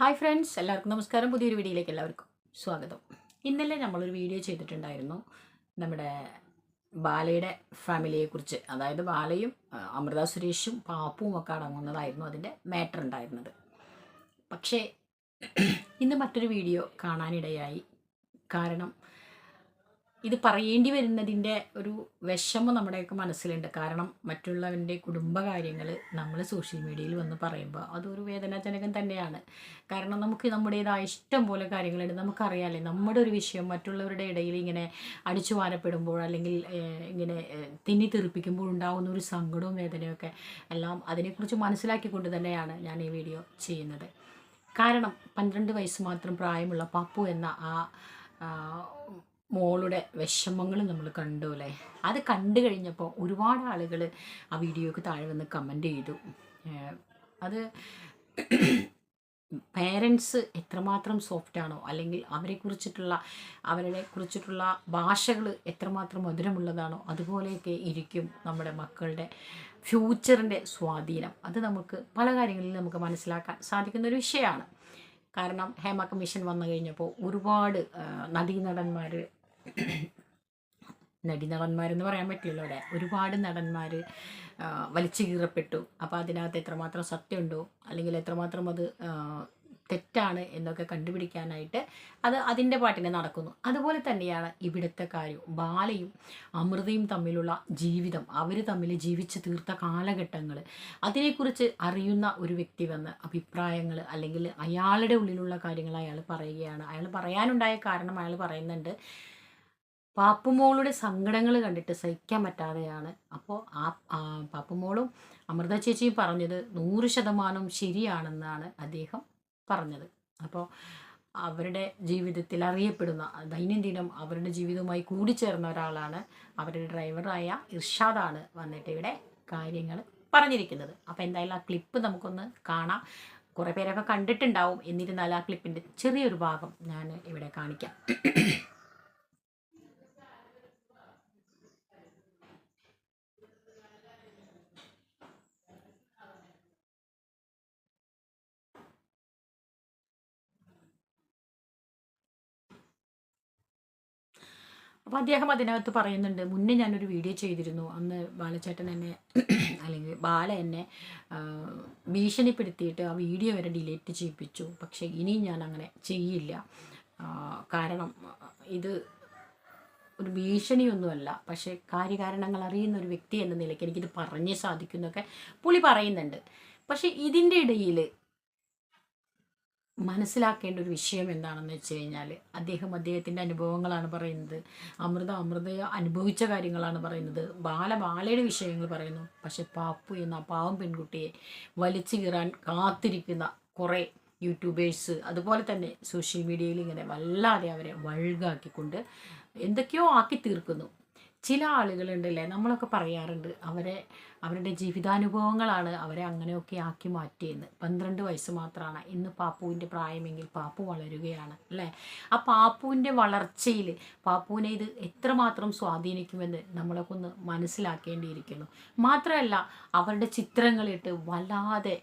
Hi friends എല്ലാവർക്കും നമസ്കാരം. പുതിയൊരു വീഡിയോയിലേക്ക് എല്ലാവർക്കും സ്വാഗതം. ഇന്നലെ നമ്മളൊരു വീഡിയോ ചെയ്തിട്ടുണ്ടായിരുന്നു. നമ്മുടെ ബാലയുടെ ഫാമിലിയെക്കുറിച്ച്. അതായത് ബാലയും അമൃത സുരേഷും പാപ്പും ഒക്കെ അടങ്ങുന്നതായിരുന്നു അതിന്റെ മാറ്റർ ഉണ്ടായിരുന്നത്. പക്ഷേ ഇന്ന് മറ്റൊരു വീഡിയോ കാണാനിടയായി. കാരണം ഇത് പറയേണ്ടി വരുന്നതിന്റെ ഒരു വിഷമം നമ്മുടെയൊക്കെ മനസ്സിലുണ്ട്. കാരണം മറ്റുള്ളവന്റെ കുടുംബകാര്യങ്ങൾ നമ്മൾ സോഷ്യൽ മീഡിയയിൽ വന്ന് പറയുമ്പോൾ അതൊരു വേദനാജനകം തന്നെയാണ്. കാരണം നമുക്ക് നമ്മുടേതായ ഇഷ്ടം പോലെ കാര്യങ്ങളുണ്ട്. നമുക്കറിയാമല്ലേ നമ്മുടെ ഒരു വിഷയം മറ്റുള്ളവരുടെ ഇടയിൽ ഇങ്ങനെ അടിച്ചു വാരപ്പെടുമ്പോൾ അല്ലെങ്കിൽ ഇങ്ങനെ തിന്നി തെറിപ്പിക്കുമ്പോൾ ഉണ്ടാകുന്ന ഒരു സങ്കടവും വേദനയൊക്കെ എല്ലാം അതിനെക്കുറിച്ച് മനസ്സിലാക്കിക്കൊണ്ട് തന്നെയാണ് ഞാൻ ഈ വീഡിയോ ചെയ്യുന്നത്. കാരണം പന്ത്രണ്ട് വയസ്സ് മാത്രം പ്രായമുള്ള പപ്പു എന്ന ആ, മോളുടെ വിഷമങ്ങൾ നമ്മൾ കണ്ടു അല്ലേ? അത് കണ്ടു കഴിഞ്ഞപ്പോൾ ഒരുപാട് ആളുകൾ ആ വീഡിയോക്ക് താഴെ വന്ന് കമന്റ് ചെയ്തു. അത് പേരൻസ് എത്രമാത്രം സോഫ്റ്റാണോ അല്ലെങ്കിൽ അവരെ കുറിച്ചിട്ടുള്ള അവരെ കുറിച്ചിട്ടുള്ള ഭാഷകൾ എത്രമാത്രം മധുരമുള്ളതാണോ അതുപോലെയൊക്കെ ഇരിക്കും നമ്മുടെ മക്കളുടെ ഫ്യൂച്ചറിന്റെ സ്വാധീനം. അത് നമുക്ക് പല കാര്യങ്ങളിൽ നമുക്ക് മനസ്സിലാക്കാൻ സാധിക്കുന്ന ഒരു വിഷയമാണ്. കാരണം ഹേമ കമ്മീഷൻ വന്നു കഴിഞ്ഞപ്പോൾ ഒരുപാട് നടീനടന്മാർ നടീനടന്മാരെന്ന് പറയാൻ പറ്റില്ലല്ലോ അവിടെ. ഒരുപാട് നടന്മാർ വലിച്ചു കീറപ്പെട്ടു അപ്പോൾ അതിനകത്ത് എത്രമാത്രം സത്യമുണ്ടോ അല്ലെങ്കിൽ എത്രമാത്രം അത് തെറ്റാണ് എന്നൊക്കെ കണ്ടുപിടിക്കാനായിട്ട് അത് അതിന്റെ പാട്ടിനെ നടക്കുന്നു. അതുപോലെ തന്നെയാണ് ഇവിടുത്തെ കാര്യവും. ബാലയും അമൃതയും തമ്മിലുള്ള ജീവിതം അവർ തമ്മിൽ ജീവിച്ച് തീർത്ത കാലഘട്ടങ്ങൾ അതിനെക്കുറിച്ച് അറിയുന്ന ഒരു വ്യക്തി വന്ന് അഭിപ്രായങ്ങൾ അല്ലെങ്കിൽ അയാളുടെ ഉള്ളിലുള്ള കാര്യങ്ങൾ അയാൾ പറയുകയാണ്. അയാൾ പറയാനുണ്ടായ കാരണം അയാൾ പറയുന്നുണ്ട്. പാപ്പുമോളുടെ സങ്കടങ്ങൾ കണ്ടിട്ട് സഹിക്കാൻ പറ്റാതെയാണ്. അപ്പോൾ ആ പാപ്പുമോളും അമൃത ചേച്ചിയും പറഞ്ഞത് നൂറ് ശതമാനം ശരിയാണെന്നാണ് അദ്ദേഹം പറഞ്ഞത്. അപ്പോൾ അവരുടെ ജീവിതത്തിൽ അറിയപ്പെടുന്ന ദൈനംദിനം അവരുടെ ജീവിതവുമായി കൂടിച്ചേർന്ന ഒരാളാണ് അവരുടെ ഡ്രൈവറായ ഇർഷാദാണ് വന്നിട്ട് ഇവിടെ കാര്യങ്ങൾ പറഞ്ഞിരിക്കുന്നത്. അപ്പോൾ എന്തായാലും ആ ക്ലിപ്പ് നമുക്കൊന്ന് കാണാം. കുറേ പേരൊക്കെ കണ്ടിട്ടുണ്ടാവും. എന്നിരുന്നാലും ആ ക്ലിപ്പിന്റെ ചെറിയൊരു ഭാഗം ഞാൻ ഇവിടെ കാണിക്കാം. അപ്പോൾ അദ്ദേഹം അതിനകത്ത് പറയുന്നുണ്ട് മുന്നേ ഞാനൊരു വീഡിയോ ചെയ്തിരുന്നു. അന്ന് ബാലച്ചേട്ടൻ എന്നെ അല്ലെങ്കിൽ ബാല എന്നെ ഭീഷണിപ്പെടുത്തിയിട്ട് ആ വീഡിയോ വരെ ഡിലീറ്റ് ചെയ്യിപ്പിച്ചു. പക്ഷേ ഇനിയും ഞാൻ അങ്ങനെ ചെയ്യില്ല കാരണം ഇത് ഒരു ഭീഷണിയൊന്നുമല്ല. പക്ഷേ കാര്യകാരണങ്ങൾ അറിയുന്ന ഒരു വ്യക്തി എന്ന നിലയ്ക്ക് എനിക്കിത് പറഞ്ഞേ സാധിക്കുന്നൊക്കെ പുളി പറയുന്നുണ്ട്. പക്ഷേ ഇതിന്റെ ഇടയിൽ മനസ്സിലാക്കേണ്ട ഒരു വിഷയം എന്താണെന്ന് വെച്ച് കഴിഞ്ഞാൽ അദ്ദേഹം അദ്ദേഹത്തിന്റെ അനുഭവങ്ങളാണ് പറയുന്നത്. അമൃത അമൃത അനുഭവിച്ച കാര്യങ്ങളാണ് പറയുന്നത്. ബാല ബാലയുടെ വിഷയങ്ങൾ പറയുന്നു. പക്ഷെ പാപ്പു എന്ന പാവം പെൺകുട്ടിയെ വലിച്ചു കീറാൻ കാത്തിരിക്കുന്ന കുറേ യൂട്യൂബേഴ്സ് അതുപോലെ തന്നെ സോഷ്യൽ മീഡിയയിൽ ഇങ്ങനെ വല്ലാതെ അവരെ വഴുകാക്കിക്കൊണ്ട് എന്തൊക്കെയോ ആക്കി തീർക്കുന്നു ചില ആളുകളുണ്ടല്ലേ നമ്മളൊക്കെ പറയാറുണ്ട് അവരെ അവരുടെ ജീവിതാനുഭവങ്ങളാണ് അവരെ അങ്ങനെയൊക്കെ ആക്കി മാറ്റിയെന്ന്. പന്ത്രണ്ട് വയസ്സ് മാത്രമാണ്. ഇന്ന് പാപ്പുവിന്റെ പ്രായമെങ്കിൽ പാപ്പു വളരുകയാണ് അല്ലേ? ആ പാപ്പുവിന്റെ വളർച്ചയിൽ പാപ്പുവിനെ ഇത് എത്രമാത്രം സ്വാധീനിക്കുമെന്ന് നമ്മളൊക്കെ ഒന്ന് മനസ്സിലാക്കേണ്ടിയിരിക്കുന്നു. മാത്രമല്ല അവരുടെ ചിത്രങ്ങളിട്ട് വല്ലാതെ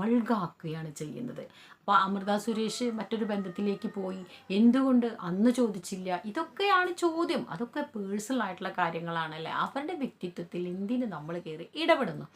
വൾഗാക്കുകയാണ് ചെയ്യുന്നത്. അപ്പോൾ അമൃത സുരേഷ് മറ്റൊരു ബന്ധത്തിലേക്ക് പോയി. എന്തുകൊണ്ട്? അന്ന് ചോദിച്ചില്ല. ഇതൊക്കെയാണ് ചോദ്യം. അതൊക്കെ പേഴ്സണൽ ആയിട്ടുള്ള കാര്യങ്ങളാണല്ലേ അവരുടെ വ്യക്തിത്വത്തിൽ എന്തിന് നമ്മൾ കയറി ഇടപെടുന്നു?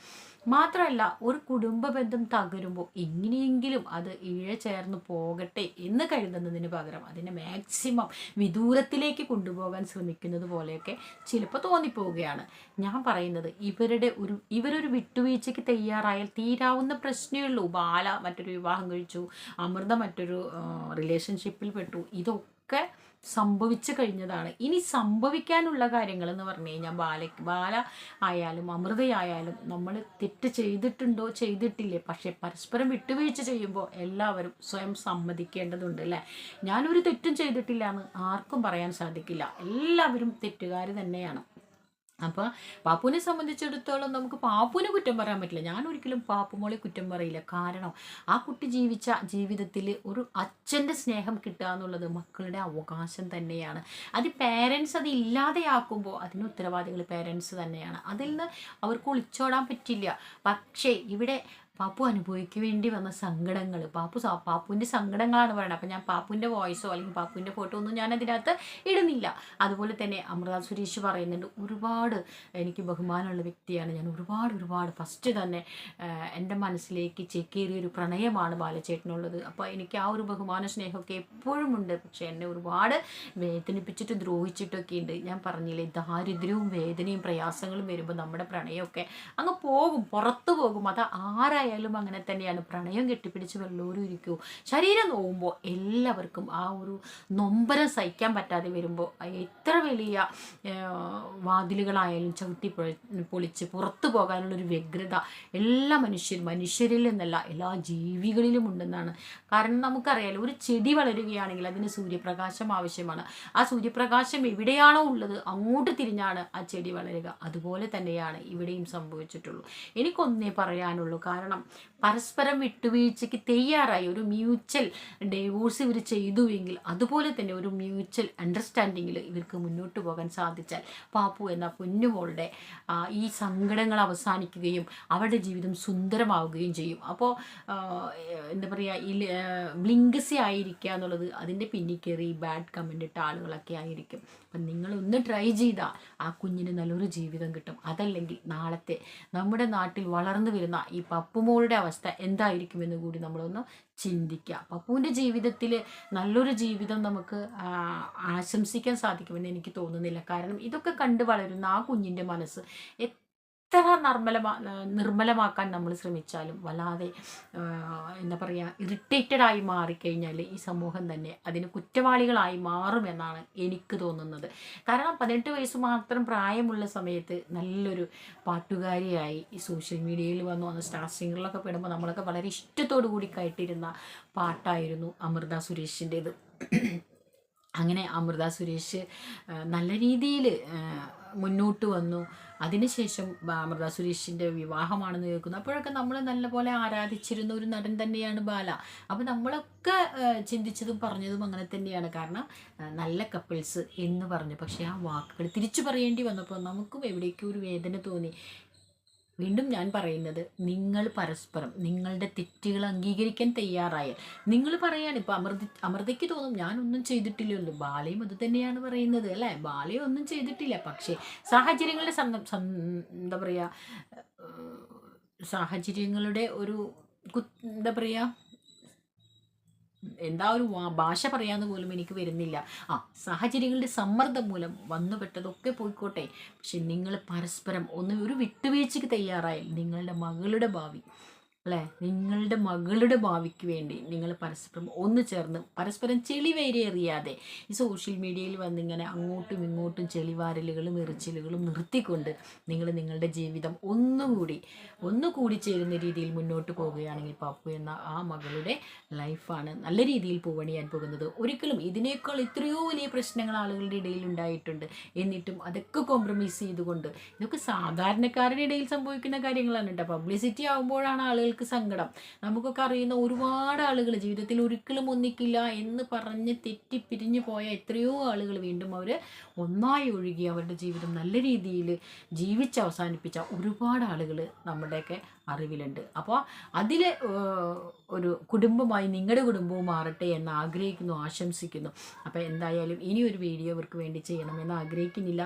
മാത്രമല്ല ഒരു കുടുംബ ബന്ധം തകരുമ്പോൾ എങ്ങനെയെങ്കിലും അത് ഇഴ ചേർന്ന് പോകട്ടെ എന്ന് കരുതുന്നതിന് പകരം അതിനെ മാക്സിമം വിദൂരത്തിലേക്ക് കൊണ്ടുപോകാൻ ശ്രമിക്കുന്നത് പോലെയൊക്കെ ചിലപ്പോൾ തോന്നിപ്പോവുകയാണ്. ഞാൻ പറയുന്നത് ഇവരുടെ ഒരു ഇവരൊരു വിട്ടുവീഴ്ചയ്ക്ക് തയ്യാറായാൽ തീരാവുന്ന പ്രശ്നമേ ഉള്ളൂ. ബാല മറ്റൊരു വിവാഹം കഴിച്ചു. അമൃത മറ്റൊരു റിലേഷൻഷിപ്പിൽ പെട്ടു. ഇതൊക്കെ സംഭവിച്ചു കഴിഞ്ഞതാണ്. ഇനി സംഭവിക്കാനുള്ള കാര്യങ്ങൾ എന്ന് പറഞ്ഞു കഴിഞ്ഞാൽ ബാല ബാല ആയാലും അമൃതയായാലും നമ്മൾ തെറ്റ് ചെയ്തിട്ടുണ്ടോ ചെയ്തിട്ടില്ലേ? പക്ഷേ പരസ്പരം വിട്ടുവീഴ്ച ചെയ്യുമ്പോൾ എല്ലാവരും സ്വയം സമ്മതിക്കേണ്ടതുണ്ട് അല്ലേ? ഞാനൊരു തെറ്റും ചെയ്തിട്ടില്ല എന്ന് ആർക്കും പറയാൻ സാധിക്കില്ല. എല്ലാവരും തെറ്റുകാർ തന്നെയാണ്. അപ്പോൾ പാപ്പുവിനെ സംബന്ധിച്ചിടത്തോളം നമുക്ക് പാപ്പുവിനെ കുറ്റം പറയാൻ പറ്റില്ല. ഞാൻ ഒരിക്കലും പാപ്പുമോളെ കുറ്റം പറയില്ല. കാരണം ആ കുട്ടി ജീവിച്ച ജീവിതത്തിൽ ഒരു അച്ഛന്റെ സ്നേഹം കിട്ടുക എന്നുള്ളത് മക്കളുടെ അവകാശം തന്നെയാണ്. അത് പേരൻസ് അത് ഇല്ലാതെയാക്കുമ്പോൾ അതിന് ഉത്തരവാദികൾ പേരൻസ് തന്നെയാണ്. അതിൽ നിന്ന് അവർക്ക് ഒളിച്ചോടാൻ പറ്റില്ല. പക്ഷേ ഇവിടെ പാപ്പു അനുഭവിക്ക് വേണ്ടി വന്ന സങ്കടങ്ങൾ പാപ്പു പാപ്പുവിന്റെ സങ്കടങ്ങളാണ് പറയുന്നത് അപ്പം ഞാൻ പാപ്പുവിന്റെ വോയിസോ അല്ലെങ്കിൽ പാപ്പുവിന്റെ ഫോട്ടോ ഒന്നും ഞാൻ അതിനകത്ത് ഇടുന്നില്ല. അതുപോലെ തന്നെ അമൃത സുരേഷ് പറയുന്നുണ്ട് ഒരുപാട് എനിക്ക് ബഹുമാനമുള്ള വ്യക്തിയാണ് ഞാൻ. ഒരുപാട് ഒരുപാട് ഫസ്റ്റ് തന്നെ എന്റെ മനസ്സിലേക്ക് ചേക്കേറിയ ഒരു പ്രണയമാണ് ബാലചേട്ടനുള്ളത്. അപ്പോൾ എനിക്ക് ആ ഒരു ബഹുമാന സ്നേഹമൊക്കെ എപ്പോഴും ഉണ്ട്. പക്ഷേ എന്നെ ഒരുപാട് വേദനിപ്പിച്ചിട്ട് ദ്രോഹിച്ചിട്ടൊക്കെ ഉണ്ട്. ഞാൻ പറഞ്ഞില്ലേ ദാരിദ്ര്യവും വേദനയും പ്രയാസങ്ങളും വരുമ്പോൾ നമ്മുടെ പ്രണയമൊക്കെ അങ്ങ് പോകും പുറത്തു പോകും. അത് ആരായാലും അങ്ങനെ തന്നെയാണ്. പ്രണയം കെട്ടിപ്പിടിച്ച് വെള്ളൂരും ഇരിക്കുമോ ശരീരം നോവുമ്പോൾ എല്ലാവർക്കും ആ ഒരു നൊമ്പരം സഹിക്കാൻ പറ്റാതെ വരുമ്പോൾ എത്ര വലിയ വാതിലുകളായാലും ചവിട്ടി പൊളി- പൊളിച്ച് പുറത്തു പോകാനുള്ളൊരു വ്യഗ്രത എല്ലാ മനുഷ്യർ മനുഷ്യരിൽ നിന്നല്ല എല്ലാ ജീവികളിലും ഉണ്ടെന്നാണ്. കാരണം നമുക്കറിയാലോ ഒരു ചെടി വളരുകയാണെങ്കിൽ അതിന് സൂര്യപ്രകാശം ആവശ്യമാണ്. ആ സൂര്യപ്രകാശം എവിടെയാണോ ഉള്ളത് അങ്ങോട്ട് തിരിഞ്ഞാണ് ആ ചെടി വളരുക. അതുപോലെ തന്നെയാണ് ഇവിടെയും സംഭവിച്ചിട്ടുള്ളൂ. എനിക്കൊന്നേ പറയാനുള്ളൂ. കാരണം പരസ്പരം വിട്ടുവീഴ്ചയ്ക്ക് തയ്യാറായി. ഒരു മ്യൂച്വൽ ഡൈവോഴ്സ് ഇവർ ചെയ്തുവെങ്കിൽ അതുപോലെ തന്നെ ഒരു മ്യൂച്വൽ അണ്ടർസ്റ്റാൻഡിങ്ങിൽ ഇവർക്ക് മുന്നോട്ട് പോകാൻ സാധിച്ചാൽ പാപ്പു എന്ന പൊന്നുമോളുടെ ഈ സങ്കടങ്ങൾ അവസാനിക്കുകയും അവരുടെ ജീവിതം സുന്ദരമാവുകയും ചെയ്യും. അപ്പോൾ എന്താ പറയുക ഈ ബ്ലിങ്കസി ആയിരിക്കുക എന്നുള്ളത് അതിന്റെ പിന്നിൽ കയറി ബാഡ് കമന്റ് ഇട്ട ആളുകളൊക്കെ ആയിരിക്കും. അപ്പം നിങ്ങളൊന്ന് ട്രൈ ചെയ്താൽ ആ കുഞ്ഞിന് നല്ലൊരു ജീവിതം കിട്ടും. അതല്ലെങ്കിൽ നാളത്തെ നമ്മുടെ നാട്ടിൽ വളർന്നു വരുന്ന ഈ പപ്പുമോളുടെ അവസ്ഥ എന്തായിരിക്കുമെന്ന് കൂടി നമ്മളൊന്ന് ചിന്തിക്കുക പപ്പുവിന്റെ ജീവിതത്തിൽ നല്ലൊരു ജീവിതം നമുക്ക് ആശംസിക്കാൻ സാധിക്കുമെന്ന് എനിക്ക് തോന്നുന്നില്ല. കാരണം ഇതൊക്കെ കണ്ട് വളരുന്ന ആ കുഞ്ഞിന്റെ മനസ്സ് എത്ര നിർമ്മലമാ നിർമ്മലമാക്കാൻ നമ്മൾ ശ്രമിച്ചാലും വല്ലാതെ എന്താ പറയുക ഇറിറ്റേറ്റഡ് ആയി മാറിക്കഴിഞ്ഞാൽ ഈ സമൂഹം തന്നെ അതിന് കുറ്റവാളികളായി മാറുമെന്നാണ് എനിക്ക് തോന്നുന്നത്. കാരണം പതിനെട്ട് വയസ്സ് മാത്രം പ്രായമുള്ള സമയത്ത് നല്ലൊരു പാട്ടുകാരിയായി ഈ സോഷ്യൽ മീഡിയയിൽ വന്നു വന്ന് സ്റ്റാർ സിംഗറിലൊക്കെ പെടുമ്പോൾ നമ്മളൊക്കെ വളരെ ഇഷ്ടത്തോടു കൂടി കേട്ടിരുന്ന പാട്ടായിരുന്നു അമൃത സുരേഷിന്റേത്. അങ്ങനെ അമൃത സുരേഷ് നല്ല രീതിയിൽ മുന്നോട്ട് വന്നു. അതിനുശേഷം അമൃത സുരേഷിന്റെ വിവാഹമാണെന്ന് കേൾക്കുന്നു. അപ്പോഴൊക്കെ നമ്മൾ നല്ലപോലെ ആരാധിച്ചിരുന്ന ഒരു നടൻ തന്നെയാണ് ബാല. അപ്പോൾ നമ്മളൊക്കെ ചിന്തിച്ചതും പറഞ്ഞതും അങ്ങനെ തന്നെയാണ്. കാരണം നല്ല കപ്പിൾസ് എന്ന് പറഞ്ഞു. പക്ഷേ ആ വാക്കുകൾ തിരിച്ചു പറയേണ്ടി വന്നപ്പോൾ നമുക്കും എവിടേക്കും ഒരു വേദന തോന്നി. വീണ്ടും ഞാൻ പറയുന്നത് നിങ്ങൾ പരസ്പരം നിങ്ങളുടെ തെറ്റുകൾ അംഗീകരിക്കാൻ തയ്യാറായാൽ. നിങ്ങൾ പറയാണ് ഇപ്പോൾ അമൃത അമൃതയ്ക്ക് തോന്നും ഞാനൊന്നും ചെയ്തിട്ടില്ലല്ലോ. ബാലയും അത് തന്നെയാണ് പറയുന്നത് അല്ലേ? ബാലയും ഒന്നും ചെയ്തിട്ടില്ല. പക്ഷേ സാഹചര്യങ്ങളുടെ എന്താ പറയുക സാഹചര്യങ്ങളുടെ ഒരു എന്താ പറയുക എന്താ ഒരു ഭാഷ പറയാമെന്ന് പോലും എനിക്ക് വരുന്നില്ല. ആ സാഹചര്യങ്ങളുടെ സമ്മർദ്ദം മൂലം വന്നുപെട്ടതൊക്കെ പോയിക്കോട്ടെ. പക്ഷെ നിങ്ങൾ പരസ്പരം ഒന്ന് ഒരു വിട്ടുവീഴ്ചയ്ക്ക് തയ്യാറായാൽ നിങ്ങളുടെ മകളുടെ ഭാവി അല്ലേ? നിങ്ങളുടെ മകളുടെ ഭാവിക്ക് വേണ്ടി നിങ്ങൾ പരസ്പരം ഒന്ന് ചേർന്ന് പരസ്പരം ചെളിവേരി എറിയാതെ ഈ സോഷ്യൽ മീഡിയയിൽ വന്നിങ്ങനെ അങ്ങോട്ടും ഇങ്ങോട്ടും ചെളിവാരലുകളും എറിച്ചിലുകളും നിർത്തിക്കൊണ്ട് നിങ്ങൾ നിങ്ങളുടെ ജീവിതം ഒന്നുകൂടി ഒന്നുകൂടി ചേരുന്ന രീതിയിൽ മുന്നോട്ട് പോവുകയാണെങ്കിൽ പപ്പു എന്ന ആ മകളുടെ ലൈഫാണ് നല്ല രീതിയിൽ പോവണിയാൻ പോകുന്നത്. ഒരിക്കലും ഇതിനേക്കാൾ എത്രയോ വലിയ പ്രശ്നങ്ങൾ ആളുകളുടെ ഇടയിൽ ഉണ്ടായിട്ടുണ്ട്. എന്നിട്ടും അതൊക്കെ കോംപ്രമൈസ് ചെയ്തുകൊണ്ട് ഇതൊക്കെ സാധാരണക്കാരുടെ ഇടയിൽ സംഭവിക്കുന്ന കാര്യങ്ങളാണ് കേട്ടോ. പബ്ലിസിറ്റി ആകുമ്പോഴാണ് ആളുകൾക്ക് സങ്കടം. നമുക്കൊക്കെ അറിയുന്ന ഒരുപാട് ആളുകൾ ജീവിതത്തിൽ ഒരിക്കലും ഒന്നിക്കില്ല എന്ന് പറഞ്ഞ് തെറ്റിപ്പിരിഞ്ഞു പോയ എത്രയോ ആളുകൾ വീണ്ടും അവർ ഒന്നായി ഒഴുകി അവരുടെ ജീവിതം നല്ല രീതിയിൽ ജീവിച്ച് അവസാനിപ്പിച്ച ഒരുപാട് ആളുകൾ നമ്മുടെയൊക്കെ അറിവിലുണ്ട്. അപ്പോൾ അതിൽ ഒരു കുടുംബമായി നിങ്ങളുടെ കുടുംബവും മാറട്ടെ എന്ന് ആഗ്രഹിക്കുന്നു ആശംസിക്കുന്നു. അപ്പോൾ എന്തായാലും ഇനി ഒരു വീഡിയോ ഇവർക്ക് വേണ്ടി ചെയ്യണമെന്ന് ആഗ്രഹിക്കുന്നില്ല.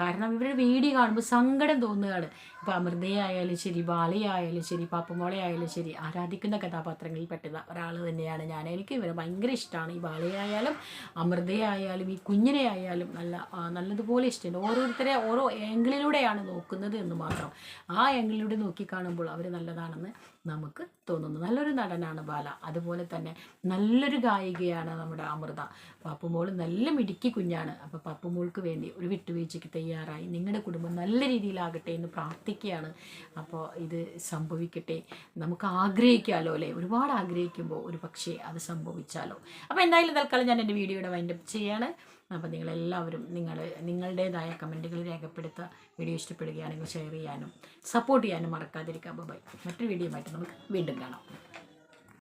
കാരണം ഇവരുടെ വീഡിയോ കാണുമ്പോൾ സങ്കടം തോന്നുകയാണ്. ഇപ്പോൾ അമൃതയായാലും ശരി ബാലയായാലും ശരി പാപ്പമോളയായാലും ശരി ആരാധിക്കുന്ന കഥാപാത്രങ്ങളിൽ പെട്ട ഒരാൾ തന്നെയാണ് ഞാൻ എനിക്ക് ഇവരെ ഭയങ്കര ഇഷ്ടമാണ് ഈ ബാലയായാലും അമൃതയായാലും ഈ കുഞ്ഞിനെ ആയാലും നല്ല നല്ലതുപോലെ ഇഷ്ടമുണ്ട് ഓരോരുത്തരെ ഓരോ ആംഗിളിലൂടെയാണ് നോക്കുന്നത് എന്ന് മാത്രം. ആ ആംഗിളിലൂടെ നോക്കി അവർ നല്ലതാണെന്ന് നമുക്ക് തോന്നുന്നു. നല്ലൊരു നടനാണ് ബാല. അതുപോലെ തന്നെ നല്ലൊരു ഗായികയാണ് നമ്മുടെ അമൃത. പാപ്പുമോൾ നല്ല മിടുക്കി കുഞ്ഞാണ്. അപ്പോൾ പാപ്പുമോൾക്ക് വേണ്ടി ഒരു വിട്ടുവീഴ്ചയ്ക്ക് തയ്യാറായി നിങ്ങളുടെ കുടുംബം നല്ല രീതിയിലാകട്ടെ എന്ന് പ്രാർത്ഥിക്കുകയാണ്. അപ്പോൾ ഇത് സംഭവിക്കട്ടെ. നമുക്ക് ആഗ്രഹിക്കാമല്ലോ അല്ലേ? ഒരുപാട് ആഗ്രഹിക്കുമ്പോൾ ഒരു പക്ഷേ അത് സംഭവിച്ചാലോ? അപ്പോൾ എന്തായാലും തൽക്കാലം ഞാൻ എന്റെ വീഡിയോയുടെ വൈൻഡപ്പ് ചെയ്യാണ്. അപ്പോൾ നിങ്ങളെല്ലാവരും നിങ്ങൾ നിങ്ങളുടേതായ കമന്റുകൾ രേഖപ്പെടുത്തുക വീഡിയോ ഇഷ്ടപ്പെടുകയാണെങ്കിൽ ഷെയർ ചെയ്യാനും സപ്പോർട്ട് ചെയ്യാനും മറക്കാതിരിക്കുക. ബൈ മറ്റൊരു വീഡിയോ ആയിട്ട് നമുക്ക് വീണ്ടും കാണാം.